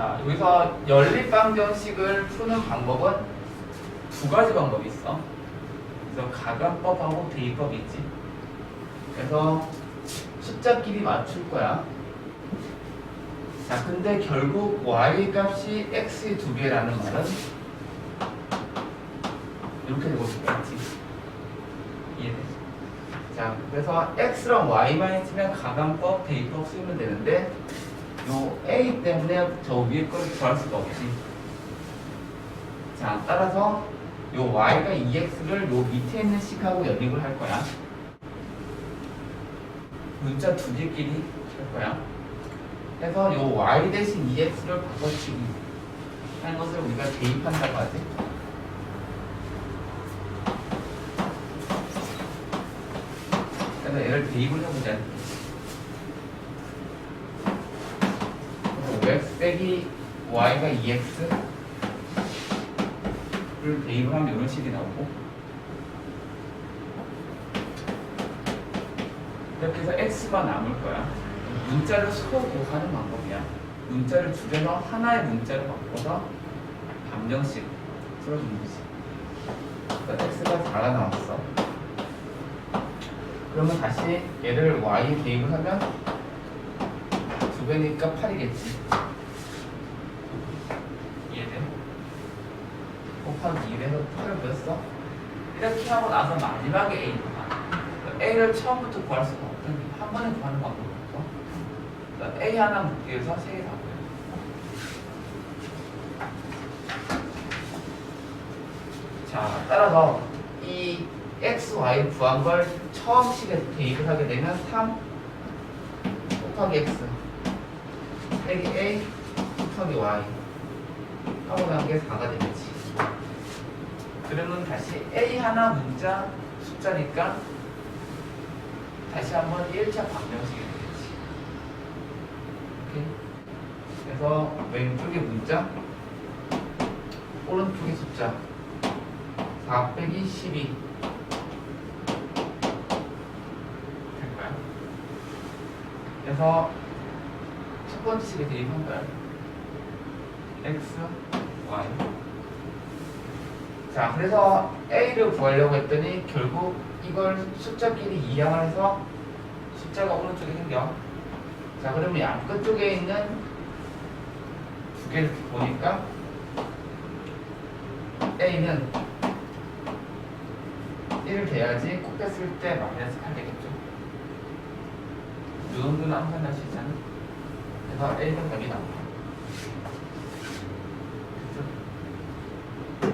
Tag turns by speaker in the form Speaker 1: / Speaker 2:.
Speaker 1: 자, 여기서 연립방정식을 푸는 방법은 두 가지 방법이 있어. 그래서 가감법하고 대입법이 있지. 그래서 숫자끼리 맞출 거야. 자, 근데 결국 y 값이 x의 두 배라는 말은 이렇게 되고 있겠지. 이해되지? 자, 그래서 x랑 y만 있으면 가감법, 대입법 쓰면 되는데 요 a 때문에 저 위에 거를 구할 수가 없지. 자, 따라서 요 y가 2x를 요 밑에 있는 식하고 연립을 할 거야. 문자 두 개끼리 할 거야. 그래서 요 y 대신 2x를 바꿔치기 하는 것을 우리가 대입한다고 하지. 그래서 얘를 대입을 해보자. 그래서 x 빼기 y가 2x를 대입을 하면 이런 식이 나오고 이렇게 해서 x가 남을 거야. 문자를 수로 구하는 방법이야. 문자를 넣어 하나의 문자를 바꿔서 방정식 풀어주는 거지. 그러니까 x가 4가 나왔어. 그러면 다시 얘를 y 대입을 하면 두 배니까 8이겠지. 이해돼? 곱하기 2에서 8을 구했어? 이렇게 하고 나서 마지막에 a 나와. a를 처음부터 구할 수가 없더니 한 번에 구하는 방법이 없어. a 하나 묶기 위해서 세개다 구해. 자, 따라서 이 x, y 구한 걸 처음 식에 대입을 하게 되면 3 곱하기 x 빼기 a 곱하기 y 하고 난 게 4가 되겠지. 그러면 다시 a 하나 문자 숫자니까 다시 한번 1차 방정식이 되겠지. 오케이? 그래서 왼쪽에 문자 오른쪽에 숫자 4 빼기 12될 거야. 그래서 첫 번째 식에 대입한 거야. x, y. 자, 그래서 a를 구하려고 했더니 결국 이걸 숫자끼리 이항을 해서 숫자가 오른쪽에 생겨. 자, 그러면 양 끝쪽에 있는 두 개를 보니까 a는 1을 돼야지 꼭 뺐을 때 마이너스 8 되겠죠. 이 정도는 항상 할수 있잖아. 그래서 A가 답이 나와.